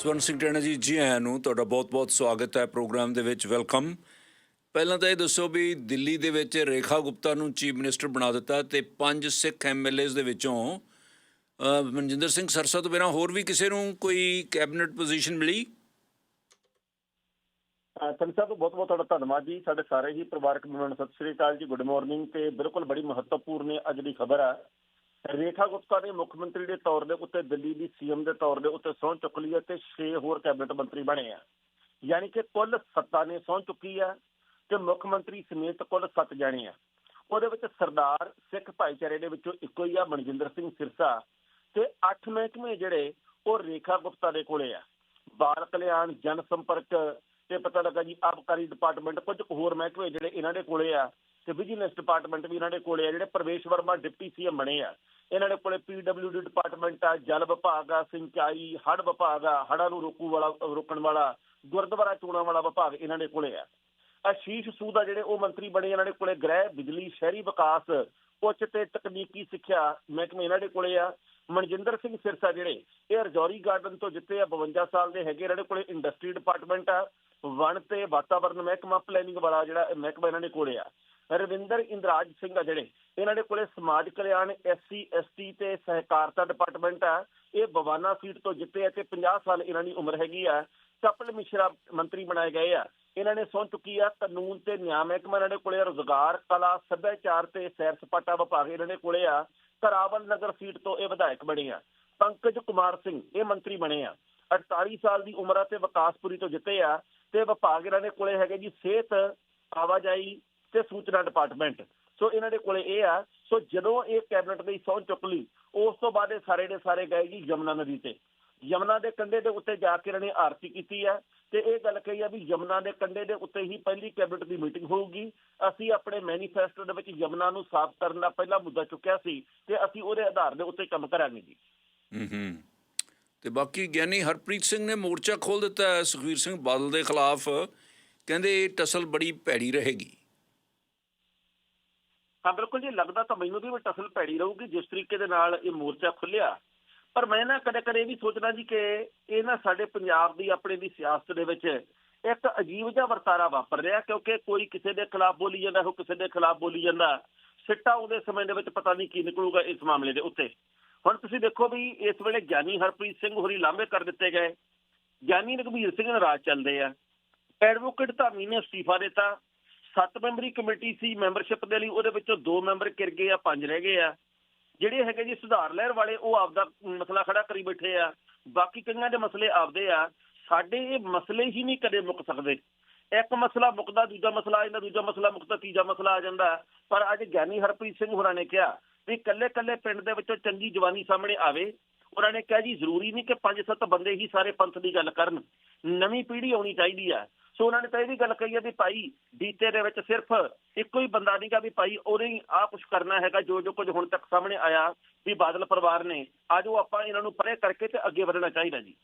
ਸਵਰਨ ਸਿੰਘ ਟੈਣਾ ਜੀ ਜੀ ਆਇਆਂ ਨੂੰ ਤੁਹਾਡਾ ਬਹੁਤ-ਬਹੁਤ ਸਵਾਗਤ ਹੈ ਪ੍ਰੋਗਰਾਮ ਦੇ ਵਿੱਚ। ਵੈਲਕਮ। ਪਹਿਲਾਂ ਤਾਂ ਇਹ ਦੱਸੋ ਵੀ ਦਿੱਲੀ ਦੇ ਵਿੱਚ ਰੇਖਾ ਗੁਪਤਾ ਨੂੰ ਚੀਫ ਮਿਨਿਸਟਰ ਬਣਾ ਦਿੱਤਾ ਤੇ ਪੰਜ ਸਿੱਖ ਐਮਐਲਏਜ਼ ਦੇ ਵਿੱਚੋਂ ਮਨਜਿੰਦਰ ਸਿੰਘ ਸਰਸਾ ਤੋਂ ਬਿਨਾਂ ਹੋਰ ਵੀ ਕਿਸੇ ਨੂੰ ਕੋਈ ਕੈਬਨਿਟ ਪੋਜੀਸ਼ਨ ਮਿਲੀ? ਸੰਤ ਸਾਹਿਬ ਬਹੁਤ ਬਹੁਤ ਤੁਹਾਡਾ ਧੰਨਵਾਦ ਜੀ। ਸਾਡੇ ਸਾਰੇ ਹੀ ਪਰਿਵਾਰਕ ਮੈਂਬਰਾਂ ਨੂੰ ਸਤਿ ਸ੍ਰੀ ਅਕਾਲ ਜੀ, ਗੁੱਡ ਮਾਰਨਿੰਗ ਤੇ ਬਿਲਕੁਲ ਬੜੀ ਮਹੱਤਵਪੂਰਨ ਅੱਜ ਦੀ ਖਬਰ ਆ। ਰੇਖਾ ਗੁਪਤਾ ਨੇ ਮੁੱਖ ਮੰਤਰੀ ਦੇ ਤੌਰ ਦੇ ਉੱਤੇ ਦਿੱਲੀ ਦੀ ਸੀਐਮ ਦੇ ਤੌਰ ਦੇ ਉੱਤੇ ਸਹੁੰ ਚੁੱਕ ਲਈ ਹੈ ਤੇ 6 ਹੋਰ ਕੈਬਨਿਟ ਮੰਤਰੀ ਬਣੇ ਆ। ਯਾਨੀ ਕਿ ਕੁੱਲ ਸੱਤਾ ਨੇ ਸਹੁੰ ਚੁੱਕੀ ਆ ਤੇ ਮੁੱਖ ਮੰਤਰੀ ਸਮੇਤ ਕੁੱਲ 7 ਜਾਣੇ ਆ। ਉਹਦੇ ਵਿੱਚ ਸਰਦਾਰ ਸਿੱਖ ਭਾਈਚਾਰੇ ਦੇ ਵਿੱਚੋਂ ਇੱਕੋ ਹੀ ਆ, ਮਨਜਿੰਦਰ ਸਿੰਘ ਸਿਰਸਾ ਤੇ 8 ਮਹਿਕਮੇ ਜਿਹੜੇ ਉਹ ਰੇਖਾ ਗੁਪਤਾ ਦੇ ਕੋਲੇ ਆ। ਬਾਲ ਕਲਿਆਣ, ਜਨ ਸੰਪਰਕ ਤੇ ਪਤਾ ਲੱਗਾ ਜੀ ਆਬਕਾਰੀ ਡਿਪਾਰਟਮੈਂਟ, ਕੁਝ ਹੋਰ ਮਹਿਕਮੇ ਜਿਹੜੇ ਇਹਨਾਂ ਦੇ ਕੋਲੇ ਆ। ਤੇ ਵਿਜੀਲੈਂਸ ਡਿਪਾਰਟਮੈਂਟ ਵੀ ਇਹਨਾਂ ਦੇ ਕੋਲੇ ਆ, ਜਿਹੜੇ ਪ੍ਰਵੇਸ਼ ਵਰਮਾ ਡਿਪਟੀ ਸੀਐਮ ਬਣੇ ਆ। ਇਹਨਾਂ ਦੇ ਕੋਲੇ ਪੀਡਬਲਯੂਡੀ ਡਿਪਾਰਟਮੈਂਟ ਆ, ਜਲ ਵਿਭਾਗ ਆ, ਸਿੰਚਾਈ, ਹੜ੍ਹ ਵਿਭਾਗ ਆ, ਹੜ੍ਹਾਂ ਨੂੰ ਰੋਕੂ ਵਾਲਾ, ਰੋਕਣ ਵਾਲਾ, ਗੁਰਦੁਆਰਾ ਚੋਣਾਂ ਵਾਲਾ ਵਿਭਾਗ ਇਹਨਾਂ ਦੇ ਕੋਲੇ ਆ। ਅਸ਼ੀਸ਼ ਸੂਦਾ ਜਿਹੜੇ ਉਹ ਮੰਤਰੀ ਬਣੇ ਇਹਨਾਂ ਦੇ ਕੋਲੇ ਗ੍ਰਹਿ, ਬਿਜਲੀ, ਸ਼ਹਿਰੀ ਵਿਕਾਸ, ਉੱਚ ਤੇ ਤਕਨੀਕੀ ਸਿੱਖਿਆ ਮਹਿਕਮੇ ਇਹਨਾਂ ਦੇ ਕੋਲੇ ਆ। ਮਨਜਿੰਦਰ ਸਿੰਘ ਸਿਰਸਾ ਜਿਹੜੇ, ਇਹ ਰਜੌਰੀ ਗਾਰਡਨ ਤੋਂ ਜਿੱਤੇ ਆ 52 ਸਾਲ ਦੇ ਹੈਗੇ, ਇਹਨਾਂ ਦੇ ਕੋਲੇ ਇੰਡਸਟਰੀ ਡਿਪਾਰਟਮੈਂਟ ਆ। ਵਣ ਤੇ ਵਾਤਾਵਰਣ ਮਹਿਕਮਾ ਪਲੈਨਿੰਗ ਵਾਲਾ ਜਿਹੜਾ ਮਹਿਕਮਾ ਇਹਨਾਂ ਦੇ ਕੋਲੇ ਆ। ਰਵਿੰਦਰ ਇੰਦਰਾਜ ਸਿੰਘ ਆ ਜਿਹੜੇ, ਇਹਨਾਂ ਦੇ ਕੋਲੇ ਸਮਾਜ ਕਲਿਆਣ ਐਸਸੀ ਐਸਟੀ ਤੇ ਸਹਿਕਾਰਤਾ ਡਿਪਾਰਟਮੈਂਟ ਆ। ਇਹ ਬਵਾਨਾ ਸੀਟ ਤੋਂ ਜਿੱਤੇ ਆ ਤੇ 50 ਸਾਲ ਇਹਨਾਂ ਦੀ ਉਮਰ ਹੈਗੀ ਆ। ਕਪਲ ਮਿਸ਼ਰਾ ਮੰਤਰੀ ਬਣਾਏ ਗਏ ਆ। ਇਹਨਾਂ ਨੇ ਸਹੁੰ ਚੁੱਕੀ ਆ, ਕਾਨੂੰਨ ਤੇ ਨਿਆਂ ਮਹਿਕਮਾ ਇਹਨਾਂ ਦੇ ਕੋਲੇ ਰੋਜ਼ਗਾਰ, ਕਲਾ, ਸੱਭਿਆਚਾਰ ਤੇ ਸੈਰ ਸਪਾਟਾ ਵਿਭਾਗ ਇਹਨਾਂ ਦੇ ਕੋਲੇ ਆ। ਕਰਾਵਲ ਨਗਰ ਸੀਟ ਤੋਂ ਇਹ ਵਿਧਾਇਕ ਬਣੇ ਆ। ਪੰਕਜ ਕੁਮਾਰ ਸਿੰਘ, ਇਹ ਮੰਤਰੀ ਬਣੇ ਆ। 48 ਸਾਲ ਦੀ ਉਮਰ ਆ ਤੇ ਵਿਕਾਸਪੁਰੀ ਤੋਂ ਜਿੱਤੇ ਆ। ਤੇ ਵਿਭਾਗ ਇਹਨਾਂ ਦੇ ਕੋਲੇ ਹੈਗੇ ਜੀ ਸਿਹਤ, ਆਵਾਜਾਈ ਤੇ ਸੂਚਨਾ ਡਿਪਾਰਟਮੈਂਟ ਸੋ ਇਹਨਾਂ ਦੇ ਕੋਲੇ ਇਹ ਆ ਸੋ ਜਦੋਂ ਇਹ ਕੈਬਨਿਟ ਦੀ ਸਹੁੰ ਚੁੱਕ ਲਈ, ਉਸ ਤੋਂ ਬਾਅਦ ਇਹ ਸਾਰੇ ਦੇ ਸਾਰੇ ਗਏ ਜੀ ਯਮਨਾ ਨਦੀ ਤੇ। ਯਮਨਾ ਦੇ ਕੰਢੇ ਦੇ ਉੱਤੇ ਜਾ ਕੇ ਇਹਨਾਂ ਨੇ ਆਰਤੀ ਕੀਤੀ ਹੈ ਤੇ ਇਹ ਗੱਲ ਕਹੀ ਆ ਵੀ ਯਮਨਾ ਦੇ ਕੰਢੇ ਦੇ ਉੱਤੇ ਹੀ ਪਹਿਲੀ ਕੈਬਨਿਟ ਦੀ ਮੀਟਿੰਗ ਹੋਊਗੀ। ਅਸੀਂ ਆਪਣੇ ਮੈਨੀਫੈਸਟੋ ਦੇ ਵਿੱਚ ਯਮਨਾ ਨੂੰ ਸਾਫ਼ ਕਰਨ ਦਾ ਪਹਿਲਾ ਮੁੱਦਾ ਚੁੱਕਿਆ ਸੀ, ਤੇ ਅਸੀਂ ਉਹਦੇ ਆਧਾਰ ਦੇ ਉੱਤੇ ਕੰਮ ਕਰਾਂਗੇ ਜੀ। ਹੂੰ ਹੂੰ ਤੇ ਬਾਕੀ ਗਿਆਨੀ ਹਰਪ੍ਰੀਤ ਸਿੰਘ ਨੇ ਮੋਰਚਾ ਖੋਲ ਦਿੱਤਾ ਹੈ, ਸੁਖਵੀਰ ਸਿੰਘ ਬਾਦਲ ਦੇ ਖਿਲਾਫ। ਕਹਿੰਦੇ ਇਹ ਟਸਲ ਬੜੀ ਭੈੜੀ ਰਹੇਗੀ। ਹਾਂ, ਬਿਲਕੁਲ ਜੀ, ਲੱਗਦਾ ਤਾਂ ਮੈਨੂੰ ਵੀ ਟਸਲ ਪੈੜੀ ਰਹੂਗੀ, ਜਿਸ ਤਰੀਕੇ ਦੇ ਨਾਲ ਇਹ ਮੋਰਚਾ ਖੁੱਲਿਆ ਪਰ ਮੈਂ ਨਾ ਕਦੇ ਕਦੇ ਇਹ ਵੀ ਸੋਚਦਾ ਜੀ ਕਿ ਇਹ ਨਾ ਸਾਡੇ ਪੰਜਾਬ ਦੀ, ਆਪਣੇ ਦੀ ਸਿਆਸਤ ਦੇ ਵਿੱਚ ਇੱਕ ਅਜੀਬ ਜਿਹਾ ਵਰਤਾਰਾ ਵਾਪਰ ਰਿਹਾ, ਕਿਉਂਕਿ ਕੋਈ ਕਿਸੇ ਦੇ ਖਿਲਾਫ ਬੋਲੀ ਜਾਂਦਾ ਉਹ ਕਿਸੇ ਦੇ ਖਿਲਾਫ ਬੋਲੀ ਜਾਂਦਾ, ਸਿੱਟਾ ਉਹਦੇ ਸਮੇਂ ਦੇ ਵਿੱਚ ਪਤਾ ਨਹੀਂ ਕੀ ਨਿਕਲੂਗਾ ਇਸ ਮਾਮਲੇ ਦੇ ਉੱਤੇ। ਹੁਣ ਤੁਸੀਂ ਦੇਖੋ ਵੀ ਇਸ ਵੇਲੇ ਗਿਆਨੀ ਹਰਪ੍ਰੀਤ ਸਿੰਘ ਹੋਰੀ ਲਾਂਭੇ ਕਰ ਦਿੱਤੇ ਗਏ। ਗਿਆਨੀ ਰਘਬੀਰ ਸਿੰਘ ਨਾਰਾਜ਼ ਚੱਲਦੇ ਆ। ਐਡਵੋਕੇਟ ਧਾਮੀ ਨੇ ਅਸਤੀਫਾ ਦਿੱਤਾ। ਸੱਤ ਮੈਂਬਰੀ ਕਮੇਟੀ ਸੀ ਮੈਂਬਰਸ਼ਿਪ ਦੇ ਲਈ, ਉਹਦੇ ਵਿੱਚੋਂ ਦੋ ਮੈਂਬਰ ਕਿਰ ਗਏ ਆ, ਪੰਜ ਰਹਿ ਗਏ ਆ। ਜਿਹੜੇ ਹੈਗੇ ਜੀ ਸੁਧਾਰ ਲਹਿਰ ਵਾਲੇ, ਉਹ ਆਪਦਾ ਮਸਲਾ ਖੜਾ ਕਰੀ ਬੈਠੇ ਆ। ਬਾਕੀ ਕਈਆਂ ਦੇ ਮਸਲੇ ਆਪਦੇ ਆ। ਸਾਡੇ ਇਹ ਮਸਲੇ ਹੀ ਨਹੀਂ ਕਦੇ ਮੁੱਕ ਸਕਦੇ। ਇੱਕ ਮਸਲਾ ਮੁੱਕਦਾ, ਦੂਜਾ ਮਸਲਾ ਆ ਜਾਂਦਾ, ਦੂਜਾ ਮਸਲਾ ਮੁੱਕਦਾ, ਤੀਜਾ ਮਸਲਾ ਆ ਜਾਂਦਾ। ਪਰ ਅੱਜ ਗਿਆਨੀ ਹਰਪ੍ਰੀਤ ਸਿੰਘ ਹੋਰਾਂ ਨੇ ਕਿਹਾ ਵੀ ਕੱਲੇ ਕੱਲੇ ਪਿੰਡ ਦੇ ਵਿੱਚੋਂ ਚੰਗੀ ਜਵਾਨੀ ਸਾਹਮਣੇ ਆਵੇ। ਉਹਨਾਂ ਨੇ ਕਿਹਾ ਜੀ ਜ਼ਰੂਰੀ ਨਹੀਂ ਕਿ ਪੰਜ ਸੱਤ ਬੰਦੇ ਹੀ ਸਾਰੇ ਪੰਥ ਦੀ ਗੱਲ ਕਰਨ। ਨਵੀਂ ਪੀੜ੍ਹੀ ਆਉਣੀ ਚਾਹੀਦੀ ਆ। ਸੋ ਉਹਨਾਂ ਨੇ ਤਾਂ ਇਹ ਵੀ ਗੱਲ ਕਹੀ ਹੈ ਵੀ ਭਾਈ ਡੀਤੇ ਦੇ ਵਿੱਚ ਸਿਰਫ ਇੱਕੋ ਹੀ ਬੰਦਾ ਨਹੀਂਗਾ ਵੀ ਭਾਈ ਉਹਨੇ ਹੀ ਆਹ ਕੁਝ ਕਰਨਾ ਹੈਗਾ ਜੋ ਜੋ ਕੁਝ ਹੁਣ ਤੱਕ ਸਾਹਮਣੇ ਆਇਆ ਵੀ ਬਾਦਲ ਪਰਿਵਾਰ ਨੇ ਆਜੋ ਆਪਾਂ ਇਹਨਾਂ ਨੂੰ ਪਰੇ ਕਰਕੇ ਤੇ ਅੱਗੇ ਵਧਣਾ ਚਾਹੀਦਾ ਜੀ।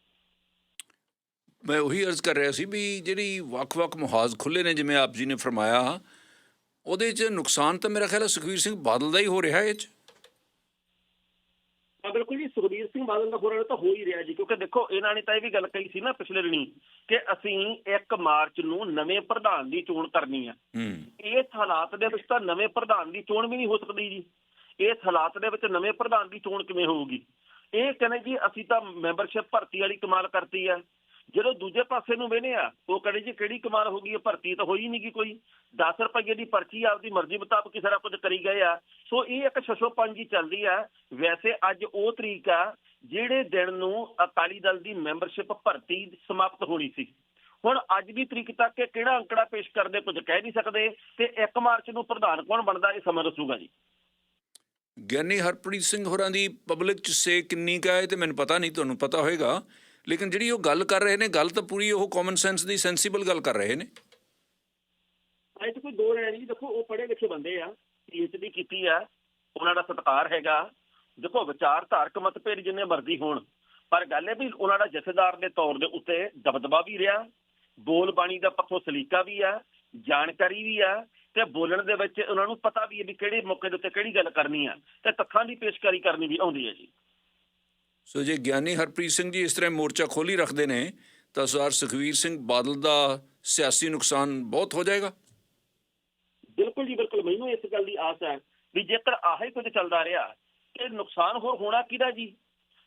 ਮੈਂ ਉਹੀ ਅਰਜ਼ ਕਰ ਰਿਹਾ ਸੀ ਵੀ ਜਿਹੜੀ ਵੱਖ-ਵੱਖ ਮੁਹਾਜ਼ ਖੁੱਲੇ ਨੇ ਜਿਵੇਂ ਆਪ ਜੀ ਨੇ ਫਰਮਾਇਆ ਉਹਦੇ 'ਚ ਨੁਕਸਾਨ ਤਾਂ ਮੇਰਾ ਖਿਆਲ ਹੈ ਸੁਖਵੀਰ ਸਿੰਘ ਬਾਦਲ ਦਾ ਹੀ ਹੋ ਰਿਹਾ ਇਹ 'ਚ। ਬਿਲਕੁਲ ਜੀ ਸਿੰਘ ਬਾਦਲ ਦਾ ਹੋਰਾਂ ਤਾਂ ਹੋ ਹੀ ਰਿਹਾ ਜੀ ਕਿਉਂਕਿ ਦੇਖੋ ਇਹਨਾਂ ਨੇ ਤਾਂ ਇਹ ਵੀ ਗੱਲ ਕਹੀ ਸੀ ਨਾ ਪਿਛਲੇ ਦਿਨੀ ਕਿ ਅਸੀਂ 1 ਮਾਰਚ ਨੂੰ ਨਵੇਂ ਪ੍ਰਧਾਨ ਦੀ ਚੋਣ ਕਰਨੀ ਆ। ਹੂੰ। ਇਸ ਹਾਲਾਤ ਦੇ ਵਿੱਚ ਤਾਂ ਨਵੇਂ ਪ੍ਰਧਾਨ ਦੀ ਚੋਣ ਵੀ ਨਹੀਂ ਹੋ ਸਕਦੀ ਜੀ। ਇਸ ਹਾਲਾਤ ਦੇ ਵਿੱਚ ਨਵੇਂ ਪ੍ਰਧਾਨ ਦੀ ਚੋਣ ਕਿਵੇਂ ਹੋਊਗੀ? ਇਹ ਕਹਿੰਦੇ ਜੀ ਅਸੀਂ ਤਾਂ ਮੈਂਬਰਸ਼ਿਪ ਭਰਤੀ ਵਾਲੀ ਕਮਾਲ ਕਰਤੀ ਆ। ਜਦੋਂ ਦੂਜੇ ਪਾਸੇ ਨੂੰ ਵੇਨੇ ਆ ਉਹ ਕਹਿੰਦੇ ਜੀ ਕਿਹੜੀ ਕਮਾਲ ਹੋ ਗਈ ਇਹ ਭਰਤੀ ਤਾਂ ਹੋਈ ਨਹੀਂ ਗੀ ਕੋਈ। 10 ਰੁਪਏ ਦੀ ਪਰਚੀ ਆਪਦੀ ਮਰਜ਼ੀ ਮੁਤਾਬਕ ਹੀ ਸਾਰਾ ਕੁਝ ਕਰੀ ਗਏ ਆ। ਸੋ ਇਹ ਇੱਕ ਛਛੋਪੰਜੀ ਚੱਲਦੀ ਆ। ਵੈਸੇ ਅੱਜ ਉਹ ਤਰੀਕ ਆ ਜਿਹੜੇ ਦਿਨ ਨੂੰ ਅਕਾਲੀ ਦਲ ਦੀ ਮੈਂਬਰਸ਼ਿਪ ਭਰਤੀ ਸਮਾਪਤ ਹੋਣੀ ਸੀ। ਹੁਣ ਅੱਜ ਦੀ ਤਰੀਕ ਤੱਕ ਇਹ ਕਿਹੜਾ ਅੰਕੜਾ ਪੇਸ਼ ਕਰਦੇ ਕੁਝ ਕਹਿ ਨਹੀਂ ਸਕਦੇ ਤੇ 1 ਮਾਰਚ ਨੂੰ ਪ੍ਰਧਾਨ ਕੌਣ ਬਣਦਾ ਇਹ ਸਮਾਂ ਦੱਸੂਗਾ ਜੀ। ਗਿਆਨੀ ਹਰਪ੍ਰੀਤ ਸਿੰਘ ਹੋਰਾਂ ਦੀ ਪਬਲਿਕ 'ਚ ਸੇ ਕਿੰਨੀ ਕਾ ਹੈ ਤੇ ਮੈਨੂੰ ਪਤਾ ਨਹੀਂ ਤੁਹਾਨੂੰ ਪਤਾ ਹੋਏਗਾ। ਲੇਕਿਨ ਜਿਹੜੀ ਉਹ ਗੱਲ ਕਰ ਰਹੇ ਨੇ ਗੱਲ ਤਾਂ ਪੂਰੀ ਉਹ ਕਾਮਨ ਸੈਂਸ ਦੀ ਸੈਂਸੀਬਲ ਗੱਲ ਕਰ ਰਹੇ ਨੇ। ਇਹ ਕੋਈ ਦੋ ਰਹਿ ਨਹੀਂ ਦੇਖੋ ਉਹ ਪੜ੍ਹੇ ਲਿਖੇ ਬੰਦੇ ਆ ਪੀਐਚਡੀ ਕੀਤੀ ਆ ਉਹਨਾਂ ਦਾ ਸਤਿਕਾਰ ਹੈਗਾ। ਦੇਖੋ ਵਿਚਾਰਧਾਰਕ ਮਤਭੇਦ ਜਿੰਨੇ ਮਰਜ਼ੀ ਹੋਣ ਪਰ ਗੱਲ ਇਹ ਵੀ ਉਹਨਾਂ ਦਾ ਜਥੇਦਾਰ ਦੇ ਤੌਰ ਦੇ ਉੱਤੇ ਦਬਦਬਾ ਵੀ ਰਿਹਾ ਬੋਲ ਬਾਣੀ ਦਾ ਪੱਖੋਂ ਸਲੀਕਾ ਵੀ ਆ ਜਾਣਕਾਰੀ ਵੀ ਆ ਤੇ ਬੋਲਣ ਦੇ ਵਿੱਚ ਉਹਨਾਂ ਨੂੰ ਪਤਾ ਵੀ ਹੈ ਵੀ ਕਿਹੜੇ ਮੌਕੇ ਦੇ ਉੱਤੇ ਕਿਹੜੀ ਗੱਲ ਕਰਨੀ ਆ ਤੇ ਤੱਥਾਂ ਦੀ ਪੇਸ਼ਕਾਰੀ ਕਰਨੀ ਵੀ ਆਉਂਦੀ ਹੈ ਜੀ। ਸੋ ਜੇ ਗਿਆਨੀ ਹਰਪ੍ਰੀਤ ਸਿੰਘ ਜੀ ਇਸ ਤਰ੍ਹਾਂ ਮੋਰਚਾ ਖੋਲੀ ਰੱਖਦੇ ਨੇ ਤਾਂ ਸਰਦਾਰ ਸੁਖਵੀਰ ਸਿੰਘ ਬਾਦਲ ਦਾ ਸਿਆਸੀ ਨੁਕਸਾਨ ਬਹੁਤ ਹੋ ਜਾਏਗਾ? ਬਿਲਕੁਲ ਜੀ ਬਿਲਕੁਲ। ਮੈਨੂੰ ਇਸ ਗੱਲ ਦੀ ਆਸ ਹੈ ਵੀ ਜੇਕਰ ਆਹੀ ਕੁਝ ਚੱਲਦਾ ਰਿਹਾ ਤੇ ਨੁਕਸਾਨ ਹੋਰ ਹੋਣਾ ਕਿਹਦਾ ਜੀ?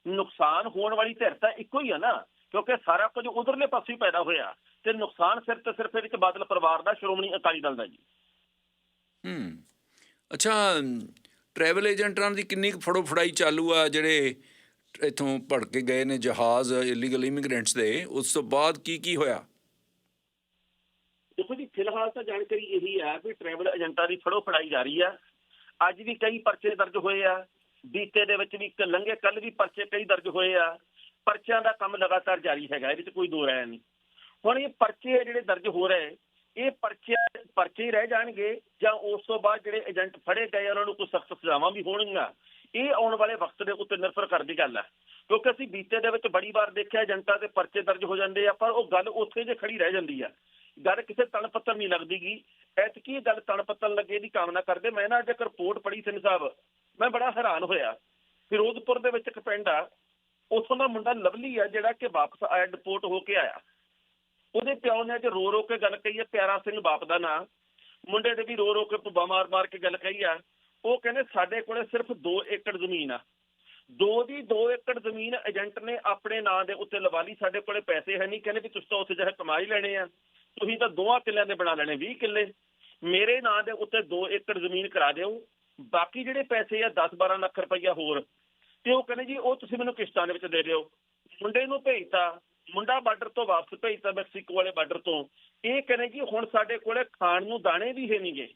ਨੁਕਸਾਨ ਹੋਣ ਵਾਲੀ ਧਿਰ ਤਾਂ ਇੱਕੋ ਹੀ ਆ ਨਾ ਕਿਉਂਕਿ ਸਾਰਾ ਕੁਝ ਉਧਰਲੇ ਪਾਸੇ ਹੀ ਪੈਦਾ ਹੋਇਆ। ਤੇ ਨੁਕਸਾਨ ਸਿਰਫ ਤੇ ਸਿਰਫ ਚ ਬਾਦਲ ਪਰਿਵਾਰ ਦਾ ਸ਼੍ਰੋਮਣੀ ਅਕਾਲੀ ਦਲ ਦਾ ਜੀ। ਹੂੰ। ਅੱਛਾ ਟਰੈਵਲ ਏਜੰਟਾਂ ਦੀ ਕਿੰਨੀ ਫੜੋ ਫੜਾਈ ਚਾਲੂ ਆ ਜਿਹੜੇ ਇਥੋਂ ਭੜ ਕੇ ਗਏ ਨੇ ਜਹਾਜ਼ ਇਲੀਗਲ ਇਮੀਗ੍ਰੈਂਟਸ ਦੇ ਉਸ ਤੋਂ ਬਾਅਦ ਕੀ ਕੀ ਹੋਇਆ? ਦੇਖੋ ਜੀ ਫਿਲਹਾਲ ਤਾਂ ਜਾਣਕਾਰੀ ਇਹੀ ਹੈ ਵੀ ਟਰੈਵਲ ਏਜੰਟਾਂ ਦੀ ਫੜੋ ਫੜਾਈ ਜਾਰੀ ਆ। ਅੱਜ ਵੀ ਕਈ ਪਰਚੇ ਦਰਜ ਹੋਏ ਆ। ਬੀਤੇ ਦੇ ਵਿੱਚ ਵੀ ਲੰਘੇ ਕੱਲ ਵੀ ਪਰਚੇ ਕਈ ਦਰਜ ਹੋਏ ਆ। ਪਰਚਿਆਂ ਦਾ ਕੰਮ ਲਗਾਤਾਰ ਜਾਰੀ ਹੈਗਾ, ਇਹਦੇ ਵਿੱਚ ਕੋਈ ਦੋ ਰਾਇ ਨਹੀਂ। ਹੁਣ ਇਹ ਪਰਚੇ ਜਿਹੜੇ ਦਰਜ ਹੋ ਰਹੇ, ਇਹ ਪਰਚੇ ਪਰਚੇ ਰਹਿ ਜਾਣਗੇ ਜਾਂ ਉਸ ਤੋਂ ਬਾਅਦ ਜਿਹੜੇ ਏਜੰਟ ਫੜੇ ਗਏ ਉਹਨਾਂ ਨੂੰ ਕੋਈ ਸਖਤ ਸਜ਼ਾਵਾਂ ਵੀ ਹੋਣਗੀਆਂ? ਇਹ ਆਉਣ ਵਾਲੇ ਵਕਤ ਦੇ ਉੱਤੇ ਨਿਰਭਰ ਕਰਦੀ ਗੱਲ ਹੈ ਕਿਉਂਕਿ ਅਸੀਂ ਬੀਤੇ ਦੇ ਵਿੱਚ ਬੜੀ ਵਾਰ ਦੇਖਿਆ, ਏਜੰਟਾਂ ਦੇ ਪਰਚੇ ਦਰਜ ਹੋ ਜਾਂਦੇ ਆ, ਪਰ ਉਹ ਗੱਲ ਉੱਥੇ ਜੇ ਖੜੀ ਰਹਿ ਜਾਂਦੀ ਆ। ਗੱਲ ਕਿਸੇ ਤਣ ਪੱਤਰ ਨਹੀਂ ਲੱਗਦੀਗੀ। ਐਤਕੀ ਗੱਲ ਤਣ ਪੱਤਰ ਲੱਗੇ ਦੀ ਕਾਮਨਾ ਕਰਦੇ, ਮੈਂ ਨਾ ਅੱਜ ਇੱਕ ਰਿਪੋਰਟ ਪੜ੍ਹੀ ਸਿੰਘ ਸਾਹਿਬ। ਮੈਂ ਬੜਾ ਹੈਰਾਨ ਹੋਇਆ। ਫਿਰੋਜ਼ਪੁਰ ਦੇ ਵਿੱਚ ਇੱਕ ਪਿੰਡ ਆ, ਉੱਥੋਂ ਦਾ ਮੁੰਡਾ ਲਵਲੀ ਆ, ਜਿਹੜਾ ਕਿ ਵਾਪਸ ਆਇਆ ਡਿਪੋਰਟ ਹੋ ਕੇ ਆਇਆ। ਉਹਦੇ ਪਿਓ ਨੇ ਅੱਜ ਰੋ ਰੋ ਕੇ ਗੱਲ ਕਹੀ ਹੈ ਪਿਆਰਾ ਸਿੰਘ ਬਾਪ ਦਾ ਨਾਂ। ਮੁੰਡੇ ਦੇ ਵੀ ਰੋ ਰੋ ਕੇ ਭੁੱਬਾ ਮਾਰ ਮਾਰ ਕੇ ਗੱਲ ਕਹੀ ਆ। ਉਹ ਕਹਿੰਦੇ, ਸਾਡੇ ਕੋਲੇ ਸਿਰਫ 2 ਏਕੜ ਜ਼ਮੀਨ ਆ। ਦੋ ਦੀ 2 ਏਕੜ ਜ਼ਮੀਨ ਏਜੰਟ ਨੇ ਆਪਣੇ ਨਾਂ ਦੇ ਉੱਤੇ ਲਵਾ ਲਈ, ਸਾਡੇ ਕੋਲੇ ਪੈਸੇ ਹੈ ਨਹੀਂ। ਕਹਿੰਦੇ ਵੀ ਤੁਸੀਂ ਤਾਂ ਉੱਥੇ ਜਿਹੜਾ ਕਮਾਈ ਲੈਣੇ ਆ। ਤੁਸੀਂ ਤਾਂ ਦੋਹਾਂ ਕਿੱਲਿਆਂ ਦੇ ਬਣਾ ਲੈਣੇ 20 ਕਿੱਲੇ। ਮੇਰੇ ਨਾਂ ਦੇ ਉੱਤੇ 2 ਏਕੜ ਜ਼ਮੀਨ ਕਰਾ ਦਿਓ। ਬਾਕੀ ਜਿਹੜੇ ਪੈਸੇ ਆ 10 12 ਲੱਖ ਰੁਪਈਆ ਹੋਰ ਤੇ ਉਹ ਕਹਿੰਦੇ ਜੀ ਉਹ ਤੁਸੀਂ ਮੈਨੂੰ ਕਿਸ਼ਤਾਂ ਦੇ ਵਿੱਚ ਦੇ ਦਿਓ। ਮੁੰਡੇ ਨੂੰ ਭੇਜਤਾ ਮੁੰਡਾ ਬਾਰਡਰ ਤੋਂ ਵਾਪਸ ਭੇਜਤਾ ਮੈਕਸੀਕੋ ਵਾਲੇ ਬਾਰਡਰ ਤੋਂ। ਇਹ ਕਹਿੰਦੇ ਜੀ ਹੁਣ ਸਾਡੇ ਕੋਲੇ ਖਾਣ ਨੂੰ ਦਾਣੇ ਵੀ ਹੈ ਨਹੀਂਗੇ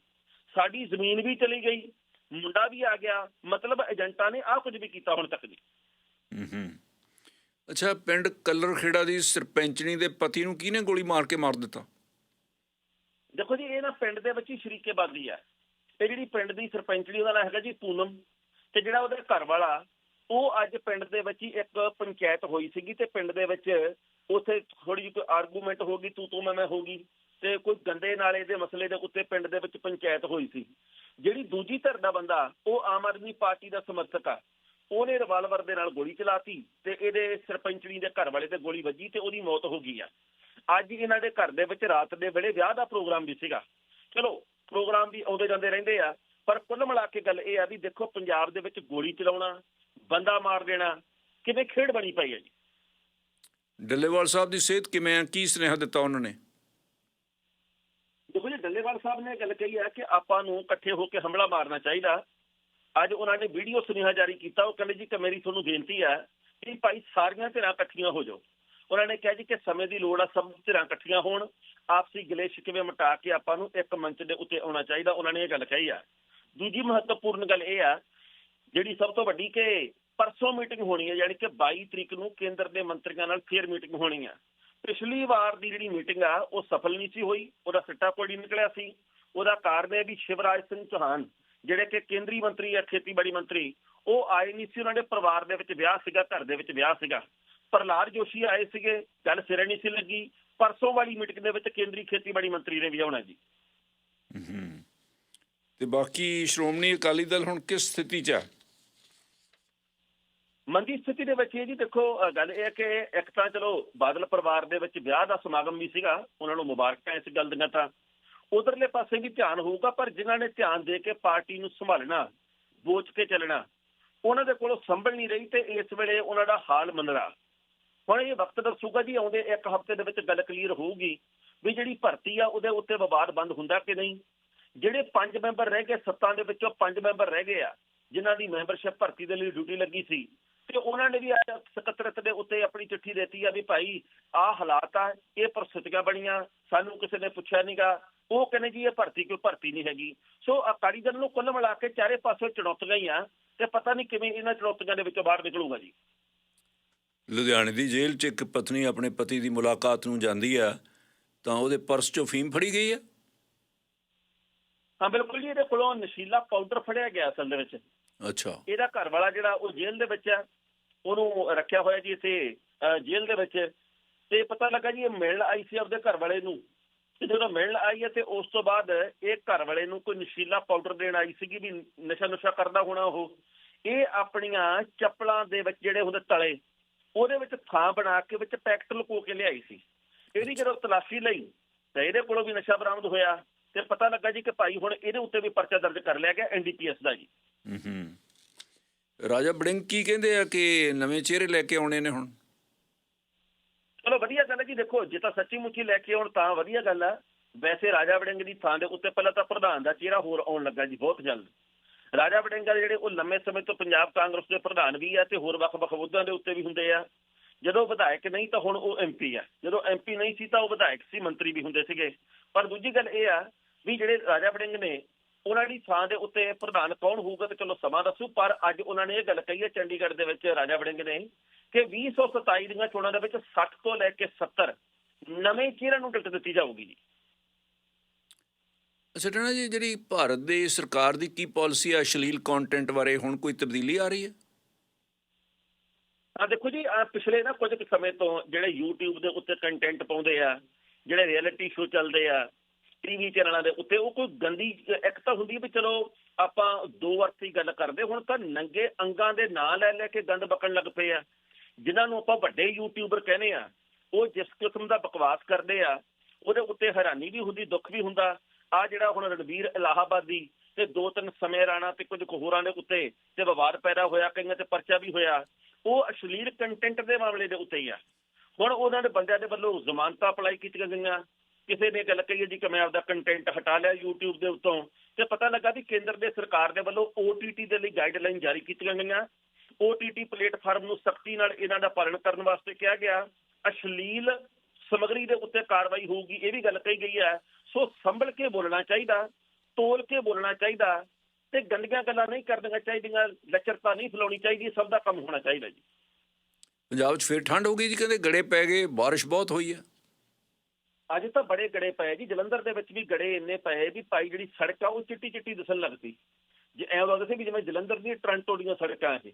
ਸਾਡੀ ਜ਼ਮੀਨ ਵੀ ਚਲੀ ਗਈ ਮੁੰਡਾ ਵੀ ਆ ਗਿਆ। ਮਤਲਬ ਏਜੰਟਾਂ ਨੇ ਆਹ ਕੁਝ ਵੀ ਕੀਤਾ ਹੁਣ ਤੱਕ ਜੀ। ਹੂੰ ਅੱਛਾ ਪਿੰਡ ਕੱਲਰ ਖੇੜਾ ਦੀ ਸਰਪੰਚਣੀ ਦੇ ਪਤੀ ਨੂੰ ਕਿਹਨੇ ਗੋਲੀ ਮਾਰ ਕੇ ਮਾਰ ਦਿੱਤਾ? ਦੇਖੋ ਜੀ ਇਹ ਨਾ ਪਿੰਡ ਦੇ ਵਿੱਚ ਹੀ ਸ਼ਰੀਕੇ ਬਾਦੀ ਆ। ਇਹ ਜਿਹੜੀ ਪਿੰਡ ਦੀ ਸਰਪੰਚੜੀ ਉਹਦਾ ਨਾਮ ਹੈਗਾ ਜੀ ਪੂਨਮ ਤੇ ਜਿਹੜਾ ਉਹਦੇ ਘਰ ਵਾਲਾ ਉਹ ਅੱਜ ਪਿੰਡ ਦੇ ਵਿੱਚ ਹੀ ਇੱਕ ਪੰਚਾਇਤ ਹੋਈ ਸੀਗੀ ਤੇ ਪਿੰਡ ਦੇ ਵਿੱਚ ਉਥੇ ਥੋੜੀ ਜਿਹੀ ਕੋਈ ਆਰਗੂਮੈਂਟ ਹੋ ਗਈ ਤੂੰ ਤੂੰ ਮੈਂ ਮੈਂ ਹੋ ਗਈ ਤੇ ਕੋਈ ਗੰਦੇ ਨਾਲੇ ਦੇ ਮਸਲੇ ਦੇ ਉੱਤੇ ਪਿੰਡ ਦੇ ਵਿੱਚ ਪੰਚਾਇਤ ਹੋਈ ਸੀ। ਜਿਹੜੀ ਦੂਜੀ ਧਿਰ ਦਾ ਬੰਦਾ, ਉਹ ਆਮ ਆਦਮੀ ਪਾਰਟੀ ਦਾ ਸਮਰਥਕ ਆ। ਉਹਨੇ ਰਿਵਾਲਵਰ ਦੇ ਨਾਲ ਗੋਲੀ ਚਲਾਤੀ ਤੇ ਇਹਦੇ ਸਰਪੰਚਣੀ ਦੇ ਘਰ ਵਾਲੇ ਤੇ ਗੋਲੀ ਵੱਜੀ ਤੇ ਉਹਦੀ ਮੌਤ ਹੋ ਗਈ ਆ। ਅੱਜ ਇਹਨਾਂ ਦੇ ਘਰ ਦੇ ਵਿੱਚ ਰਾਤ ਦੇ ਵੇਲੇ ਵਿਆਹ ਦਾ ਪ੍ਰੋਗਰਾਮ ਵੀ ਸੀਗਾ। ਚਲੋ ਪ੍ਰੋਗਰਾਮ ਵੀ ਆਉਂਦੇ ਜਾਂਦੇ ਰਹਿੰਦੇ ਆ। ਪਰ ਕੁੱਲ ਮਿਲਾ ਕੇ ਗੱਲ ਇਹ ਆ ਵੀ ਦੇਖੋ ਪੰਜਾਬ ਦੇ ਵਿੱਚ ਗੋਲੀ ਚਲਾਉਣਾ ਬੰਦਾ ਮਾਰ ਦੇਣਾ ਕਿਵੇਂ ਖੇਡ ਬਣੀ ਪਈ ਹੈ ਜੀ? ਡੱਲੇਵਾਲ ਸਾਹਿਬ ਦੀ ਸਿਹਤ ਕਿਵੇਂ ਆ? ਕੀ ਸੁਨੇਹਾ ਦਿੱਤਾ ਉਹਨਾਂ ਨੇ? ਦੇਖੋ ਜੀ ਡੱਲੇਵਾਲ ਸਾਹਿਬ ਨੇ ਗੱਲ ਕਹੀ ਹੈ ਕਿ ਆਪਾਂ ਨੂੰ ਇਕੱਠੇ ਹੋ ਕੇ ਹਮਲਾ ਮਾਰਨਾ ਚਾਹੀਦਾ। ਅੱਜ ਉਹਨਾਂ ਨੇ ਵੀਡੀਓ ਸੁਨੇਹਾ ਜਾਰੀ ਕੀਤਾ ਉਹ ਕਹਿੰਦੇ ਜੀ ਕਿ ਮੇਰੀ ਤੁਹਾਨੂੰ ਬੇਨਤੀ ਹੈ ਕਿ ਭਾਈ ਸਾਰੀਆਂ ਧਿਰਾਂ ਇਕੱਠੀਆਂ ਹੋ ਜਾਓ। ਉਹਨਾਂ ਨੇ ਕਿਹਾ ਜੀ ਕਿ ਸਮੇਂ ਦੀ ਲੋੜ ਆ ਸਭ ਧਿਰਾਂ ਇਕੱਠੀਆਂ ਹੋਣ। ਆਪਸੀ ਗਲੇਸ਼ ਕਿਵੇਂ ਮਿਟਾ ਕੇ ਆਪਾਂ ਨੂੰ ਇੱਕ ਮੰਚ ਦੇ ਉੱਤੇ ਆਉਣਾ ਚਾਹੀਦਾ, ਉਹਨਾਂ ਨੇ ਇਹ ਗੱਲ ਕਹੀ ਆ। ਦੂਜੀ ਮਹੱਤਵਪੂਰਨ ਗੱਲ ਇਹ ਆ, ਜਿਹੜੀ ਸਭ ਤੋਂ ਵੱਡੀ ਕਿ ਪਰਸੋਂ ਮੀਟਿੰਗ ਹੋਣੀ ਹੈ ਯਾਨੀ ਕਿ 22 ਤਰੀਕ ਨੂੰ ਕੇਂਦਰ ਦੇ ਮੰਤਰੀਆਂ ਨਾਲ ਫੇਰ ਮੀਟਿੰਗ ਹੋਣੀ ਆ। ਪਿਛਲੀ ਵਾਰ ਦੀ ਜਿਹੜੀ ਮੀਟਿੰਗ ਆ, ਉਹ ਸਫਲ ਨਹੀਂ ਸੀ ਹੋਈ, ਉਹਦਾ ਸਿੱਟਾ ਕੋਈ ਨਹੀਂ ਨਿਕਲਿਆ ਸੀ। ਉਹਦਾ ਕਾਰਨ ਇਹ ਵੀ ਸ਼ਿਵਰਾਜ ਸਿੰਘ ਚੌਹਾਨ, ਜਿਹੜੇ ਕਿ ਕੇਂਦਰੀ ਮੰਤਰੀ ਆ, ਖੇਤੀਬਾੜੀ ਮੰਤਰੀ, ਉਹ ਆਏ ਨਹੀਂ ਸੀ, ਉਹਨਾਂ ਦੇ ਪਰਿਵਾਰ ਦੇ ਵਿੱਚ ਵਿਆਹ ਸੀਗਾ, ਘਰ ਦੇ ਵਿੱਚ ਵਿਆਹ ਸੀਗਾ। ਪ੍ਰਹਲਾਦ ਜੋਸ਼ੀ ਆਏ ਸੀਗੇ, ਗੱਲ ਸਿਰੇ ਨਹੀਂ ਸੀ ਲੱਗੀ। ਪਰਸੋਂ ਵਾਲੀ ਮੀਟਿੰਗ ਦੇ ਵਿੱਚ ਕੇਂਦਰੀ ਖੇਤੀਬਾੜੀ ਮੰਤਰੀ ਨੇ ਵੀ ਆਉਣਾ ਜੀ। ਤੇ ਬਾਕੀ ਸ਼੍ਰੋਮਣੀ ਅਕਾਲੀ ਦਲ ਹੁਣ ਕਿਸ ਸਥਿਤੀ 'ਚ ਹੈ ਮੰਦੀ ਸਥਿਤੀ ਦੇ ਵਿੱਚ ਇਹ ਜੀ ਦੇਖੋ ਗੱਲ ਇਹ ਹੈ ਕਿ ਇੱਕ ਤਾਂ ਚਲੋ ਬਾਦਲ ਪਰਿਵਾਰ ਦੇ ਵਿੱਚ ਵਿਆਹ ਦਾ ਸਮਾਗਮ ਵੀ ਸੀਗਾ ਉਹਨਾਂ ਨੂੰ ਮੁਬਾਰਕਾਂ ਇਸ ਗੱਲ ਦੀਆਂ ਤਾਂ। ਉਧਰਲੇ ਪਾਸੇ ਵੀ ਧਿਆਨ ਹੋਊਗਾ ਪਰ ਜਿਨ੍ਹਾਂ ਨੇ ਧਿਆਨ ਦੇ ਕੇ ਪਾਰਟੀ ਨੂੰ ਸੰਭਾਲਣਾ ਬੋਚ ਕੇ ਚੱਲਣਾ ਉਹਨਾਂ ਦੇ ਕੋਲੋਂ ਸੰਭਲ ਨਹੀਂ ਰਹੀ ਤੇ ਇਸ ਵੇਲੇ ਉਹਨਾਂ ਦਾ ਹਾਲ ਮੰਨਣਾ ਹੁਣ ਇਹ ਵਕਤ ਦੱਸੂਗਾ ਜੀ, ਆਉਂਦੇ ਇੱਕ ਹਫ਼ਤੇ ਦੇ ਵਿੱਚ ਗੱਲ ਕਲੀਅਰ ਹੋਊਗੀ ਵੀ ਜਿਹੜੀ ਭਰਤੀ ਆ, ਉਹਦੇ ਉੱਤੇ ਵਿਵਾਦ ਬੰਦ ਹੁੰਦਾ ਕਿ ਨਹੀਂ? ਜਿਹੜੇ ਪੰਜ ਮੈਂਬਰ ਰਹਿ ਗਏ, ਸੱਤਾਂ ਦੇ ਵਿੱਚੋਂ ਪੰਜ ਮੈਂਬਰ ਰਹਿ ਗਏ ਆ, ਜਿਨ੍ਹਾਂ ਦੀ ਮੈਂਬਰਸ਼ਿਪ ਭਰਤੀ ਦੇ ਲਈ ਡਿਊਟੀ ਲੱਗੀ ਸੀ, ਤੇ ਉਹਨਾਂ ਨੇ ਵੀ ਅੱਜ ਸਕੱਤਰਤ ਦੇ ਉੱਤੇ ਆਪਣੀ ਚਿੱਠੀ ਦਿੱਤੀ ਆ ਵੀ ਭਾਈ ਆਹ ਹਾਲਾਤ ਆ, ਇਹ ਪ੍ਰਸਥਿਤੀਆਂ ਬਣੀਆਂ, ਸਾਨੂੰ ਕਿਸੇ ਨੇ ਪੁੱਛਿਆ ਨਹੀਂਗਾ ਉਹ ਕਹਿੰਦੇ ਜੀ, ਇਹ ਭਰਤੀ ਕੋਈ ਭਰਤੀ ਨਹੀਂ ਹੈਗੀ। ਸੋ ਅਕਾਲੀ ਦਲ ਨੂੰ ਕੁੱਲ ਮਿਲਾ ਕੇ ਚਾਰੇ ਪਾਸੇ ਚੁਣੌਤੀਆਂ ਹੀ ਆ, ਤੇ ਪਤਾ ਨਹੀਂ ਕਿਵੇਂ ਇਹਨਾਂ ਚੁਣੌਤੀਆਂ ਦੇ ਵਿੱਚੋਂ ਬਾਹਰ ਨਿਕਲੂਗਾ ਜੀ। ਲੁਧਿਆਣੇ ਦੀ ਜੇਲ੍ਹ 'ਚ ਇੱਕ ਪਤਨੀ ਆਪਣੇ ਪਤੀ ਦੀ ਮੁਲਾਕਾਤ ਨੂੰ ਜਾਂਦੀ ਆ ਤਾਂ ਉਹਦੇ ਪਰਸ 'ਚੋਂ ਫੀਮ ਫੜੀ ਗਈ ਆ? ਹਾਂ ਬਿਲਕੁਲ ਜੀ ਇਹਦੇ ਕੋਲੋਂ ਨਸ਼ੀਲਾ ਪਾਊਡਰ ਫੜਿਆ ਗਿਆ ਅਸਲ ਦੇ ਵਿੱਚ। ਅੱਛਾ। ਇਹਦਾ ਘਰ ਵਾਲਾ ਜਿਹੜਾ ਉਹ ਜੇਲ੍ਹ ਦੇ ਵਿੱਚ ਆ। ਉਹਨੂੰ ਰੱਖਿਆ ਹੋਇਆ ਜੀ ਇੱਥੇ ਜੇਲ੍ਹ ਦੇ ਵਿੱਚ। ਤੇ ਪਤਾ ਲੱਗਾ ਜੀ ਇਹ ਮਿਲਣ ਆਈ ਸੀ ਆਪਦੇ ਘਰ ਵਾਲੇ ਨੂੰ। ਤੇ ਜਦੋਂ ਮਿਲਣ ਆਈ ਹੈ ਤੇ ਉਸ ਤੋਂ ਬਾਅਦ ਇਹ ਘਰ ਵਾਲੇ ਨੂੰ ਕੋਈ ਨਸ਼ੀਲਾ ਪਾਊਡਰ ਦੇਣ ਆਈ ਸੀਗੀ ਵੀ ਨਸ਼ਾ ਨੁਸ਼ਾ ਕਰਦਾ ਹੋਣਾ ਉਹ। ਇਹ ਆਪਣੀਆਂ ਚੱਪਲਾਂ ਦੇ ਵਿੱਚ ਜਿਹੜੇ ਹੁੰਦੇ ਤਲੇ ਉਹਦੇ ਵਿੱਚ ਥਾਂ ਬਣਾ ਕੇ ਵਿੱਚ ਪੈਕਟ ਲੁਕੋ ਕੇ ਲਿਆਈ ਸੀ। ਇਹਦੀ ਜਦੋਂ ਤਲਾਸ਼ੀ ਲਈ ਤਾਂ ਇਹਦੇ ਕੋਲੋਂ ਵੀ ਨਸ਼ਾ ਬਰਾਮਦ ਹੋਇਆ ਤੇ ਪਤਾ ਲੱਗਾ ਜੀ ਕਿ ਭਾਈ ਹੁਣ ਇਹਦੇ ਉੱਤੇ ਵੀ ਪਰਚਾ ਦਰਜ ਕਰ ਲਿਆ ਗਿਆ ਐਨਡੀਪੀਐਸ ਦਾ ਜੀ। ਹੂੰ ਰਾਜਾ ਬੜਿੰਗ ਕੀ ਕਹਿੰਦੇ ਆ ਕਿ ਨਵੇਂ ਚਿਹਰੇ ਲੈ ਕੇ ਆਉਣੇ ਨੇ ਹੁਣ? ਚਲੋ ਵਧੀਆ ਗੱਲ ਹੈ ਜੀ ਦੇਖੋ ਜੇ ਤਾਂ ਸੱਚੀ ਮੁੱਚੀ ਲੈ ਕੇ ਆਉਣ ਤਾਂ ਵਧੀਆ ਗੱਲ ਆ। ਵੈਸੇ ਰਾਜਾ ਵੜਿੰਗ ਦੀ ਥਾਂ ਦੇ ਉੱਤੇ ਪਹਿਲਾਂ ਤਾਂ ਪ੍ਰਧਾਨ ਦਾ ਚਿਹਰਾ ਹੋਰ ਆਉਣ ਲੱਗਾ ਜੀ ਬਹੁਤ ਜਲਦ। ਰਾਜਾ ਵੜਿੰਗ ਆ ਜਿਹੜੇ ਉਹ ਲੰਮੇ ਸਮੇਂ ਤੋਂ ਪੰਜਾਬ ਕਾਂਗਰਸ ਦੇ ਪ੍ਰਧਾਨ ਵੀ ਆ ਤੇ ਹੋਰ ਵੱਖ-ਵੱਖ ਅਹੁਦਿਆਂ ਦੇ ਉੱਤੇ ਵੀ ਹੁੰਦੇ ਆ। ਜਦੋਂ ਵਿਧਾਇਕ ਨਹੀਂ ਤਾਂ ਹੁਣ ਉਹ ਐਮਪੀ ਆ। ਜਦੋਂ ਐਮਪੀ ਨਹੀਂ ਸੀ ਤਾਂ ਉਹ ਵਿਧਾਇਕ ਸੀ, ਮੰਤਰੀ ਵੀ ਹੁੰਦੇ ਸੀਗੇ। ਪਰ ਦੂਜੀ ਗੱਲ ਇਹ ਆ ਵੀ ਜਿਹੜੇ ਰਾਜਾ ਵੜਿੰਗ ਨੇ, ਉਹਨਾਂ ਦੀ ਥਾਂ ਦੇ ਉੱਤੇ ਪ੍ਰਧਾਨ ਕੌਣ ਹੋਊਗਾ ਤੇ ਚਲੋ ਸਮਾਂ ਦੱਸੂ, ਪਰ ਅੱਜ ਉਹਨਾਂ ਨੇ ਇਹ ਗੱਲ ਕਹੀ ਹੈ ਚੰਡੀਗੜ੍ਹ ਦੇ ਵਿੱਚ ਰਾਜਾ ਵੜਿੰਗ ਨੇ ਕਿ 2027 ਦੀਆਂ ਚੋਣਾਂ ਦੇ ਵਿੱਚ 60 ਤੋਂ ਲੈ ਕੇ 70 ਨਵੇਂ ਚਿਹਰਿਆਂ ਨੂੰ ਟਿਕਟ ਦਿੱਤੀ ਜਾਊਗੀ ਜੀ। ਅੱਛਾ ਜੀ, ਜਿਹੜੀ ਭਾਰਤ ਦੀ ਸਰਕਾਰ ਦੀ ਕੀ ਪਾਲਿਸੀ ਆ, ਅਸ਼ਲੀਲ ਕੰਟੈਂਟ ਬਾਰੇ ਹੁਣ ਕੋਈ ਤਬਦੀਲੀ ਆ ਰਹੀ ਹੈ? ਆ ਦੇਖੋ ਜੀ ਪਿਛਲੇ ਨਾ ਕੁਝ ਕੁ ਸਮੇਂ ਤੋਂ ਜਿਹੜੇ YouTube ਦੇ ਉੱਤੇ ਕੰਟੈਂਟ ਪਾਉਂਦੇ ਆ, ਜਿਹੜੇ ਰਿਐਲਿਟੀ ਸ਼ੋ ਚੱਲਦੇ ਆ ਟੀਵੀ ਚੈਨਲਾਂ ਦੇ ਉੱਤੇ ਉਹ ਕੋਈ ਗੰਦੀ ਇੱਕ ਤਾਂ ਹੁੰਦੀ ਵੀ ਚਲੋ ਆਪਾਂ ਦੋ ਅਰਥੀ ਗੱਲ ਕਰਦੇ, ਹੁਣ ਤਾਂ ਨੰਗੇ ਅੰਗਾਂ ਦੇ ਨਾਂ ਲੈ ਲੈ ਕੇ ਗੰਦ ਬਕਣ ਲੱਗ ਪਏ ਆ। ਜਿਨ੍ਹਾਂ ਨੂੰ ਆਪਾਂ ਵੱਡੇ ਯੂਟਿਊਬਰ ਕਹਿੰਦੇ ਆ, ਉਹ ਜਿਸ ਕਿਸਮ ਦਾ ਬਕਵਾਸ ਕਰਦੇ ਆ, ਉਹਦੇ ਉੱਤੇ ਹੈਰਾਨੀ ਵੀ ਹੁੰਦੀ, ਦੁੱਖ ਵੀ ਹੁੰਦਾ। ਆ ਜਿਹੜਾ ਹੁਣ ਰਣਵੀਰ ਇਲਾਹਾਬਾਦੀ ਤੇ ਦੋ ਤਿੰਨ ਸਮੇਂ ਰਾਣਾ ਤੇ ਕੁਝ ਹੋਰਾਂ ਦੇ ਉੱਤੇ ਤੇ ਵਿਵਾਦ ਪੈਦਾ ਹੋਇਆ, ਕਈਆਂ ਤੇ ਪਰਚਾ ਵੀ ਹੋਇਆ, ਉਹ ਅਸ਼ਲੀਲ ਕੰਟੈਂਟ ਦੇ ਮਾਮਲੇ ਦੇ ਉੱਤੇ ਹੀ ਆ। ਹੁਣ ਉਹਨਾਂ ਦੇ ਬੰਦਿਆਂ ਦੇ ਵੱਲੋਂ ਜ਼ਮਾਨਤਾਂ ਅਪਲਾਈ ਕੀਤੀਆਂ ਗਈਆਂ। ਕਿਸੇ ਨੇ ਗੱਲ ਕਹੀ ਜੀ ਕਿ ਮੈਂ ਆਪਦਾ ਕੰਟੈਂਟ ਹਟਾ ਲਿਆ YouTube ਦੇ ਉੱਤੋਂ। ਤੇ ਪਤਾ ਲੱਗਾ ਵੀ ਕੇਂਦਰ ਦੇ ਸਰਕਾਰ ਦੇ ਵੱਲੋਂ OTT ਦੇ ਲਈ ਗਾਈਡਲਾਈਨ ਜਾਰੀ ਕੀਤੀਆਂ ਗਈਆਂ। OTT ਪਲੇਟਫਾਰਮ ਨੂੰ ਸਖਤੀ ਨਾਲ ਇਹਨਾਂ ਦਾ ਪਾਲਣ ਕਰਨ ਵਾਸਤੇ ਕਿਹਾ ਗਿਆ। ਅਸ਼ਲੀਲ ਸਮਗਰੀ ਦੇ ਉੱਤੇ ਕਾਰਵਾਈ ਹੋਊਗੀ, ਇਹ ਵੀ ਗੱਲ ਕਹੀ ਗਈ ਹੈ। ਸੋ ਸੰਭਲ ਕੇ ਬੋਲਣਾ ਚਾਹੀਦਾ ਤੋਲ ਕੇ ਬੋਲਣਾ ਚਾਹੀਦਾ ਤੇ ਗੰਦੀਆਂ ਗੱਲਾਂ ਨਹੀਂ ਕਰਨੀਆਂ ਚਾਹੀਦੀਆਂ ਲੱਚਰਤਾ ਨਹੀਂ ਫੈਲਾਉਣੀ ਚਾਹੀਦੀ ਸਭ ਦਾ ਕੰਮ ਹੋਣਾ ਚਾਹੀਦਾ ਜੀ। ਪੰਜਾਬ 'ਚ ਫੇਰ ਠੰਡ ਹੋ ਗਈ ਜੀ ਕਹਿੰਦੇ ਗੜੇ ਪੈ ਗਏ ਬਾਰਿਸ਼ ਬਹੁਤ ਹੋਈ ਹੈ। ਅੱਜ ਤਾਂ ਬੜੇ ਗੜੇ ਪਏ ਜੀ ਜਲੰਧਰ ਦੇ ਵਿੱਚ ਵੀ ਗੜੇ ਇੰਨੇ ਪਏ ਵੀ ਭਾਈ ਜਿਹੜੀ ਸੜਕ ਆ ਉਹ ਚਿੱਟੀ ਚਿੱਟੀ ਦਿਸਣ ਲੱਗਦੀ। ਜੇ ਐਂ ਲੱਗਦਾ ਸੀ ਵੀ ਜਿਵੇਂ ਜਲੰਧਰ ਦੀ ਟ੍ਰਾਂਟੋ ਦੀਆਂ ਸੜਕਾਂ ਇਹ।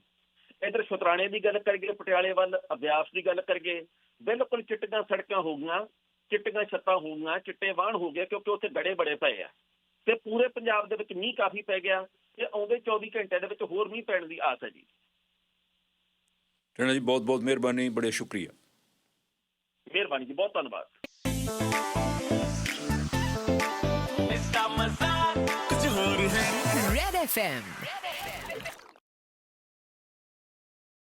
ਇਧਰ ਸ਼ੁਤਰਾਣੇ ਦੀ ਗੱਲ ਕਰੀਏ ਪਟਿਆਲੇ ਵੱਲ ਅਭਿਆਸ ਦੀ ਗੱਲ ਕਰੀਏ ਬਿਲਕੁਲ ਚਿੱਟੀਆਂ ਸੜਕਾਂ ਹੋ ਗਈਆਂ। ਚਿੱਟੀਆਂ ਛੱਤਾਂ ਹੋਣੀਆਂ ਚਿੱਟੇ ਵਾਹਣ ਹੋ ਗਿਆ ਕਿਉਂਕਿ ਉੱਥੇ ਗੜੇ ਬੜੇ ਪਏ ਆ। ਤੇ ਪੂਰੇ ਪੰਜਾਬ ਦੇ ਵਿੱਚ ਮੀਂਹ ਕਾਫੀ ਪੈ ਗਿਆ ਤੇ ਆਉਂਦੇ 24 ਘੰਟਿਆਂ ਦੇ ਵਿੱਚ ਹੋਰ ਮੀਂਹ ਪੈਣ ਦੀ ਆਸ ਹੈ ਜੀ। ਜੀ ਬਹੁਤ ਬਹੁਤ ਮਿਹਰਬਾਨੀ ਬੜੇ ਸ਼ੁਕਰੀਆ। ਮਿਹਰਬਾਨੀ ਜੀ ਬਹੁਤ ਧੰਨਵਾਦ। ਇਸ ਦਾ ਮਜ਼ਾ ਕੁਝ ਹੋਰ ਹੈ ਰੈਡ ਐਫਐਮ